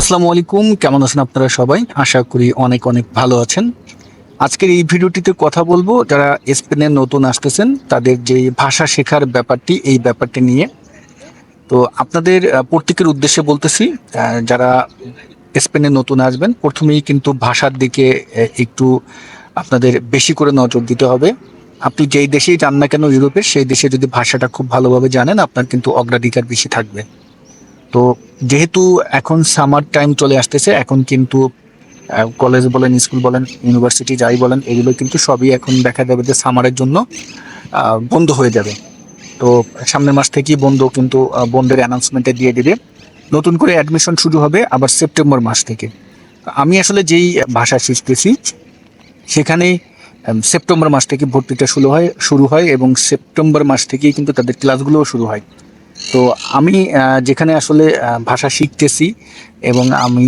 আসসালামু আলাইকুম। কেমন আছেন আপনারা সবাই? আশা করি অনেক অনেক ভালো আছেন। আজকের এই ভিডিওটিতে কথা বলব, যারা স্পেনে নতুন আসতেছেন, তাদের যে ভাষা শেখার ব্যাপারটি, এই ব্যাপারটি নিয়ে। তো আপনাদের প্রত্যেকের উদ্দেশ্যে বলতেছি যারা স্পেনে নতুন আসবেন, প্রথমেই কিন্তু ভাষার দিকে একটু আপনাদের বেশি করে নজর দিতে হবে। আপনি যেই দেশেই যান না কেন ইউরোপের সেই দেশে যদি ভাষাটা খুব ভালোভাবে জানেন, আপনার কিন্তু অগ্রাধিকার বেশি থাকবে। তো যেহেতু এখন সামার টাইম চলে আসতেছে, এখন কিন্তু কলেজ বলেন স্কুল বলেন ইউনিভার্সিটি যাই বলেন, এগুলো কিন্তু সবই এখন দেখা যাবে যে সামারের জন্য বন্ধ হয়ে যাবে। তো সামনের মাস থেকেই বন্ধ কিন্তু বন্ধের অ্যানাউন্সমেন্টে দিয়ে দেবে। নতুন করে অ্যাডমিশন শুরু হবে আবার সেপ্টেম্বর মাস থেকে। আমি আসলে যেই ভাষা শিখতেছি, সেখানে সেপ্টেম্বর মাস থেকে ভর্তিটা শুরু হয় শুরু হয় এবং সেপ্টেম্বর মাস থেকেই কিন্তু তাদের ক্লাসগুলোও শুরু হয়। তো আমি যেখানে আসলে ভাষা শিখতেছি এবং আমি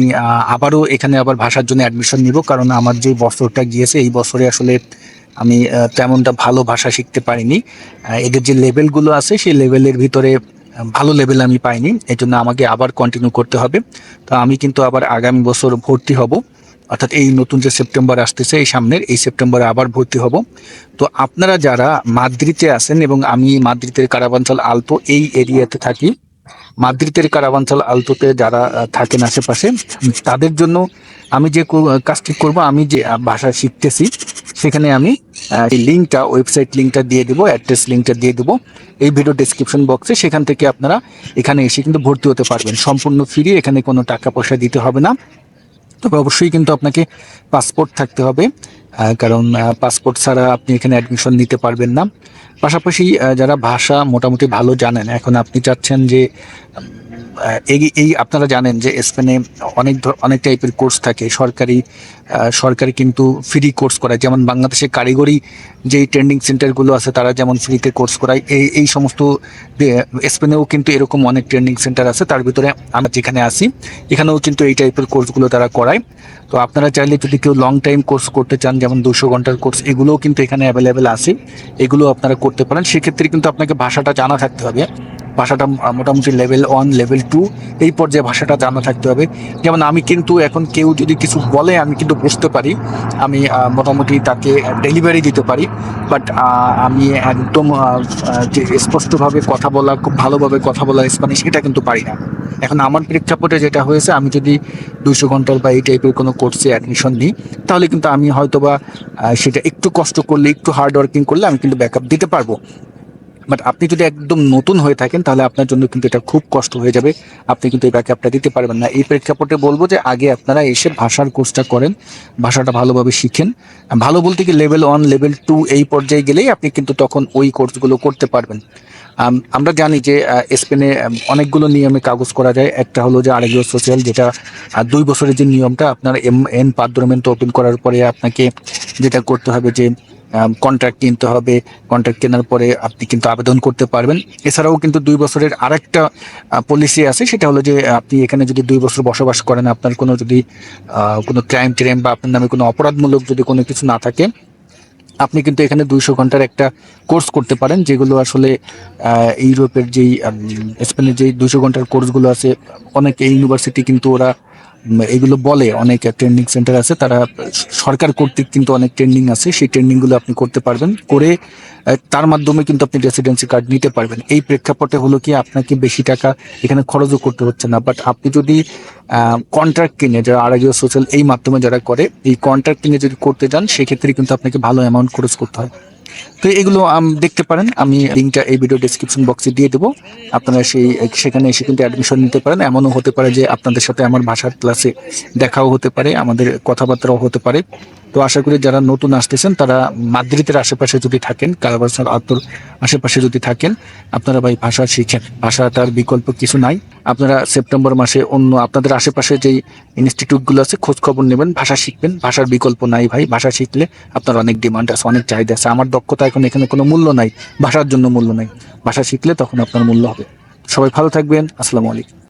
আবারও এখানে আবার ভাষার জন্য অ্যাডমিশন নিব, কারণ আমার যে বছরটা গিয়েছে, এই বছরে আসলে আমি তেমনটা ভালো ভাষা শিখতে পারিনি। এদের যে লেভেলগুলো আছে, সেই লেভেলের ভিতরে ভালো লেভেল আমি পাইনি। এই জন্য আমাকে আবার কন্টিনিউ করতে হবে। তো আমি কিন্তু আবার আগামী বছর ভর্তি হব। অর্থাৎ এই নতুন যে সেপ্টেম্বর আসতেছে, এই সামনের, এই সেপ্টেম্বরে আবার ভর্তি হব। তো আপনারা যারা মাদ্রিদে আছেন এবং আমি মাদ্রিদের কারাবাঞ্চল আলতো এই এরিয়াতে থাকি, মাদ্রিদের কারাবাঞ্চল আলতোতে যারা থাকেন আশেপাশে তাদের জন্য আমি যে কাজটি করব, আমি যে ভাষা শিখতেছি, সেখানে আমি এই লিঙ্কটা, ওয়েবসাইট লিঙ্কটা দিয়ে দেবো, অ্যাড্রেস লিঙ্কটা দিয়ে দেবো। এই ভিডিও ডেসক্রিপশন বক্সে সেখান থেকে আপনারা এখানে এসে কিন্তু ভর্তি হতে পারবেন। সম্পূর্ণ ফ্রি এখানে কোনো টাকা পয়সা দিতে হবে না। তবে অবশ্যই কিন্তু আপনাকে পাসপোর্ট থাকতে হবে কারণ পাসপোর্ট ছাড়া আপনি এখানে অ্যাডমিশন নিতে পারবেন না। পাশাপাশি যারা ভাষা মোটামুটি ভালো জানেন, এখন আপনি চাচ্ছেন যে এই এই আপনারা জানেন যে স্পেনে অনেক অনেক টাইপের কোর্স থাকে। সরকারি সরকারি কিন্তু ফ্রি কোর্স করায়। যেমন বাংলাদেশে কারিগরি যেই ট্রেনিং সেন্টারগুলো আছে, তারা যেমন ফ্রিতে কোর্স করায়। এই এই সমস্ত স্পেনেও কিন্তু এরকম অনেক ট্রেনিং সেন্টার আছে। তার ভিতরে আমরা যেখানে আসি এখানেও কিন্তু এই টাইপের কোর্সগুলো তারা করায়। তো আপনারা চাইলে যদি কেউ লং টাইম কোর্স করতে চান, যেমন দুশো ঘণ্টার কোর্স এগুলোও কিন্তু এখানে অ্যাভেলেবেল আছে। এগুলো আপনারা করতে পারেন। সেক্ষেত্রে কিন্তু আপনাকে ভাষাটা জানা থাকতে হবে। ভাষাটা মোটামুটি লেভেল ওয়ান লেভেল টু এই পর্যায়ে ভাষাটা জানা থাকতে হবে। যেমন আমি কিন্তু এখন কেউ যদি কিছু বলে, আমি কিন্তু বুঝতে পারি। আমি মোটামুটি তাকে ডেলিভারি দিতে পারি। বাট আমি একদম যে স্পষ্টভাবে কথা বলা, খুব ভালোভাবে কথা বলা স্প্যানিশ এটা কিন্তু পারি না। এখন আমার প্রেক্ষাপটে যেটা হয়েছে, আমি যদি দুইশো ঘণ্টার বা এই টাইপের কোনো কোর্সে অ্যাডমিশন নিই, তাহলে কিন্তু আমি হয়তোবা সেটা একটু কষ্ট করলে, একটু হার্ড ওয়ার্কিং করলে আমি কিন্তু ব্যাকআপ দিতে পারব। বাট আপনি যদি একদম নতুন হয়ে থাকেন, তাহলে আপনার জন্য কিন্তু এটা খুব কষ্ট হয়ে যাবে। আপনি কিন্তু এই ব্যাকআপটা দিতে পারবেন না। এই প্রেক্ষাপটে বলব যে আগে আপনারা এসে ভাষার কোর্সটা করেন, ভাষাটা ভালোভাবে শিখেন। ভালো বলতে কি লেভেল ওয়ান লেভেল টু এই পর্যায়ে গেলেই আপনি কিন্তু তখন ওই কোর্সগুলো করতে পারবেন। আমরা জানি যে স্পেনে অনেকগুলো নিয়মে কাগজ করা যায়। একটা হলো যে আরেকজন সোশ্যাল যেটা দুই বছরের যে নিয়মটা, আপনার এম, এন পাদ্রমেন্ট ওপেন করার পরে আপনাকে যেটা করতে হবে যে কন্ট্রাক্ট কিনতে হবে। কন্ট্রাক্ট কেনার পরে আপনি কিন্তু আবেদন করতে পারবেন। এছাড়াও কিন্তু দুই বছরের আরেকটা পলিসি আছে। সেটা হলো যে আপনি এখানে যদি দুই বছর বসবাস করেন, আপনার কোনো যদি কোনো ক্রাইম ট্রাইম বা আপনার নামে কোনো অপরাধমূলক যদি কোনো কিছু না থাকে, আপনি কিন্তু এখানে দুইশো ঘণ্টার একটা কোর্স করতে পারেন, যেগুলো আসলে ইউরোপের যেই স্পেনের যেই দুইশো ঘণ্টার কোর্সগুলো আছে, অনেক ইউনিভার্সিটি কিন্তু ওরা এগুলো বলে অনেক ট্রেনিং সেন্টার আছে, তারা সরকার কর্তৃক কিন্তু অনেক ট্রেনিং আছে, সেই ট্রেনিংগুলো আপনি করতে পারবেন। করে তার মাধ্যমে কিন্তু আপনি রেসিডেন্সি কার্ড নিতে পারবেন। এই প্রেক্ষাপটে হলো কি, আপনাকে বেশি টাকা এখানে খরচও করতে হচ্ছে না। বাট আপনি যদি কন্ট্রাক্ট কিনে, যারা আড়াইজো সোশ্যাল এই মাধ্যমে যারা করে, এই কন্ট্রাক্ট কিনে যদি করতে যান, সেক্ষেত্রে কিন্তু আপনাকে ভালো অ্যামাউন্ট খরচ করতে হয়। তো এগুলো দেখতে পারেন। আমি লিঙ্কটা এই ভিডিও ডেসক্রিপশন বক্সে দিয়ে দেবো। আপনারা সেই, সেখানে এসে কিন্তু অ্যাডমিশন নিতে পারেন। এমনও হতে পারে যে আপনাদের সাথে আমার ভাষার ক্লাসে দেখাও হতে পারে, আমাদের কথাবার্তাও হতে পারে। তো আশা করি যারা নতুন আসতেছেন, তারা মাদ্রিদের আশেপাশে যদি থাকেন কালাবাসার আত্মর আশেপাশে যদি থাকেন, আপনারা ভাই ভাষা শিখেন। ভাষা তার বিকল্প কিছু নাই। আপনারা সেপ্টেম্বর মাসে অন্য আপনাদের আশেপাশে যেই ইনস্টিটিউটগুলো আছে খোঁজ খবর নেবেন, ভাষা শিখবেন। ভাষার বিকল্প নাই ভাই। ভাষা শিখলে আপনার অনেক ডিমান্ড আছে, অনেক চাহিদা আছে। আমার দক্ষতা এখন এখানে কোনো মূল্য নাই। ভাষার জন্য মূল্য নাই। ভাষা শিখলে তখন আপনার মূল্য হবে। সবাই ভালো থাকবেন। আসসালামু আলাইকুম।